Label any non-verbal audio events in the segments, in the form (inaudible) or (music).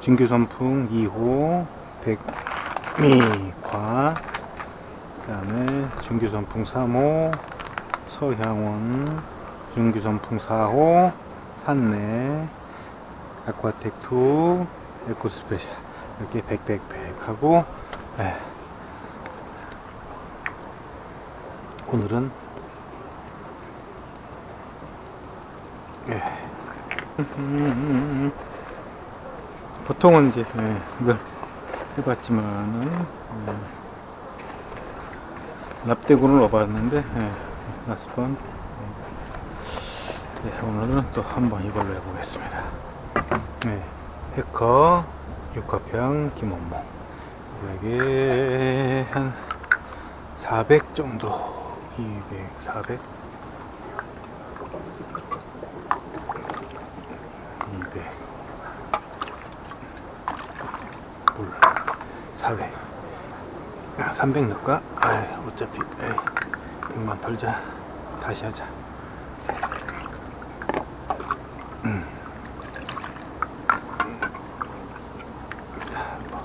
진규선풍 2호 100미과 그 다음에 진규선풍 3호 서향원 진규선풍 4호 산내 아쿠아텍2 에코스페셜 이렇게 100, 100, 100 하고 예. 오늘은 예. 음, 보통은 이제 예, 이걸 해봤지만은 예, 납대구를 넣어봤는데 예, 나스번 예, 오늘은 또 한번 이걸로 해보겠습니다. 네, 해커 육화평 김원모 이게 한400 정도 200, 400 200 물 400 아, 300 넣을까? 아 어차피 에이, 100만 덜자 다시 하자 음. 자, 뭐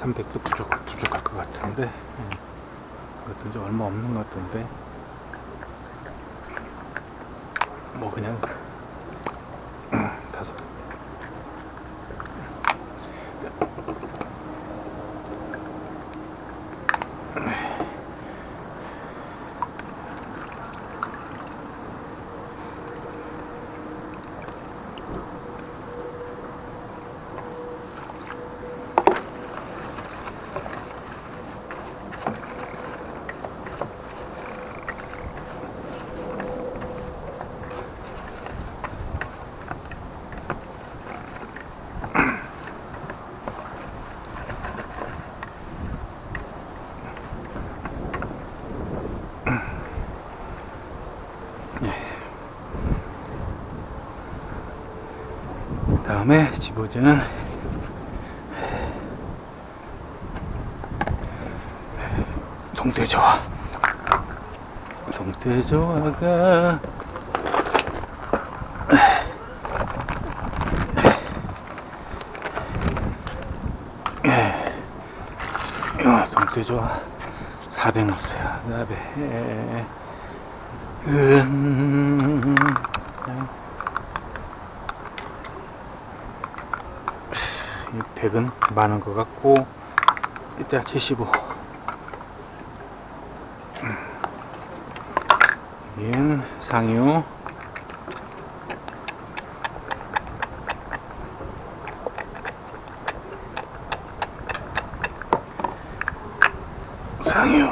300도 부족, 부족할 것 같은데 음. 그것도 이제 얼마 없는 것 같은데 뭐 그냥 15주는. 동태조화. 동태조화가 동태조화. 400 넣었어요 400 은 100은 많은 것 같고 이따 75 여기는 상유 상유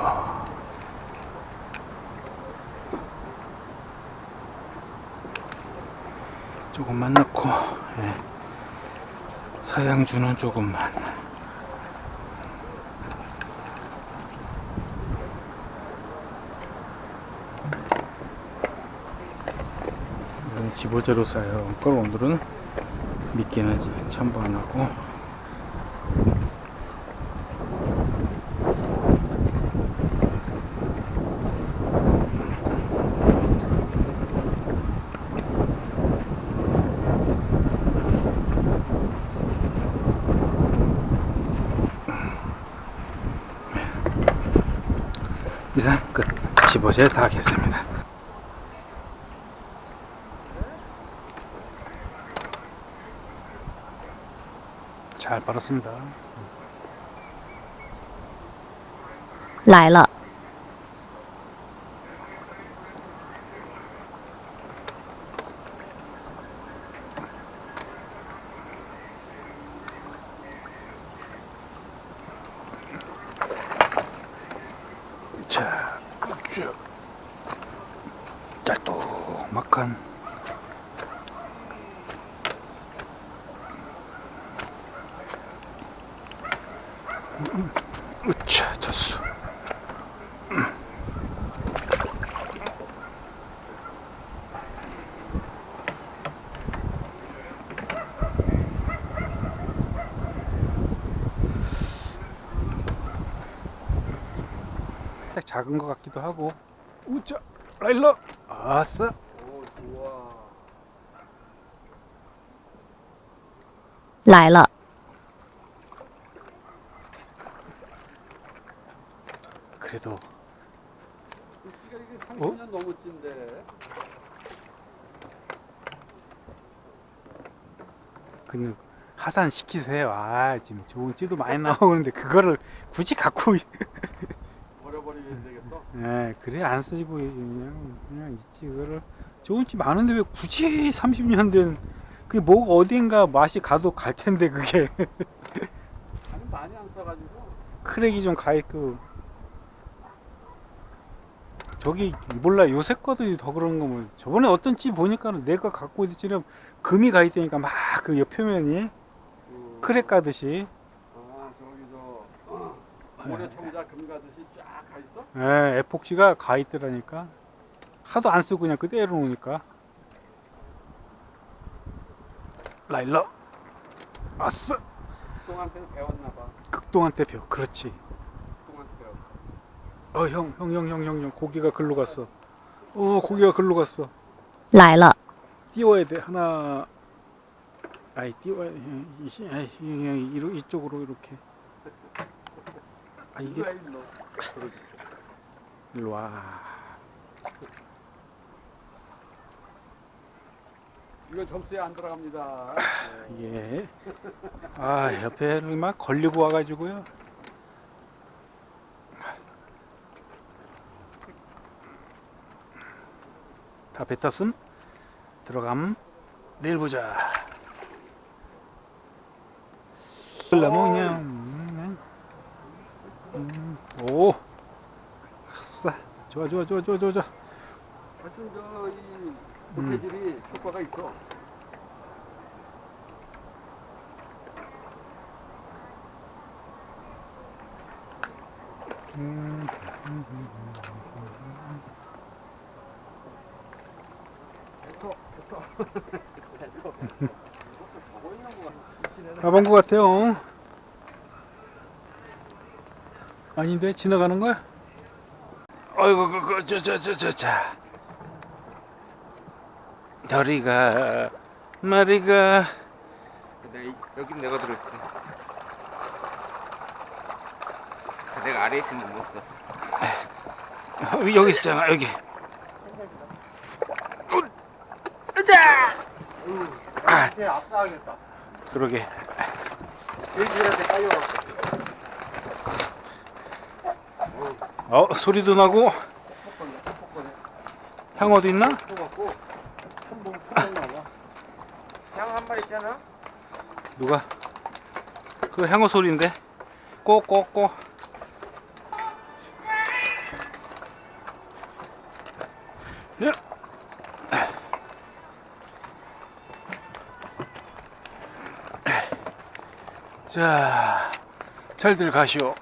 조금만 넣고 예. 사양주는 조금만. 이건 집어제로 쌓여온 걸 오늘은 믿긴 하지 첨부 안 하고 이상 끝. 집어제 다 하겠습니다. 잘 빨았습니다. 来了， 자, 쭉 짤또막한 으차, 졌어. 살짝 작은 것 같기도 하고. 우짜 라일러! 아싸! 오 좋아 来了， 그래도 지가 이게 30년 넘었진데. 그냥 하산 시키세요. 아 지금 좋은 찌도 많이 나오는데 그거를 굳이 갖고 (laughs) 버려버리면 되겠어. 예, 그래 안 쓰고 그냥 그냥 있지 그거를 좋은 집 많은데 왜 굳이 30년 된 그게 뭐 어딘가 맛이 가도 갈 텐데 그게 아니 많이 안 써가지고. 크랙이 좀 가 있고 저기 몰라 요새 거들이 더 그런 거 뭐 저번에 어떤 집 보니까는 내가 갖고 있을 지는 금이 가 있다니까 막 그 옆 표면이 그, 크랙 가듯이. 아 저기 저 어, 모래 청자 금 가듯이 쫙 가 있어? 예, 에폭시가 가 있더라니까. 하도 안 쓰고 그냥 그대로 놓으니까. 라일러. 아싸. 동한테 배웠나 봐. 극동한테 벼 그렇지. 어 형 형 형 형 형 형 고기가 글로 갔어 어 고기가 글로 갔어 来了， 띄워야 돼 하나 아이 띄워야 돼 이- 이- 아이, 이- 이- 이쪽으로 이렇게 아 이게 일로 와, 이거 점수에 안 들어갑니다. 네. 예. 아 옆에를 막 걸리고 와가지고요. 다 뱉었음? 들어감. 내일 보자. 그러면 그냥 음, 음, 오 아싸 좋아 좋아 좋아 좋아 좋아 하여튼 저이 목재질이 효과가 있어. 음, 뱉어, 뱉어. 뱉어. 보고 있는 거 같아. (laughs) 가본 것 같아요. 아닌데 지나가는 거야? 어이구 그거 저저저저 자. 다리가 머리가 내가 이- 여긴 내가 들어있지. 내가 아래에 있으면 못 써. 어, 여기 있잖아 여기. 아 이제 압사하겠다. 그러게. 일주일한테 깔려갖고. 어 소리도 나고 폭포네, 폭포네. 향어도 있나? 뽑았고, 한봉 봐. 향한 마리 있잖아. 누가? 그 향어 소리인데. 꼬꼬꼬. 야. 자, 잘들 가시오.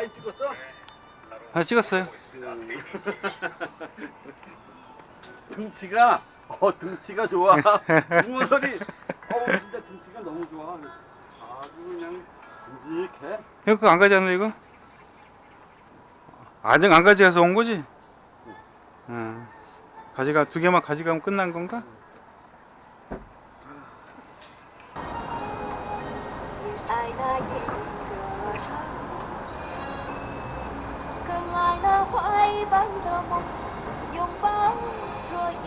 사진 찍었어? 아, 찍었어요. (laughs) 등치가, 어, 등치가 좋아. (laughs) 주머선이, 어, 진짜 등치가 너무 좋아. 아주 그냥 듬직해. 이거 그거 안 가져왔나 이거? 아직 안 가져가서 온 거지? 응. 가져가 두 개만 가져가면 끝난 건가? 너무 용감하게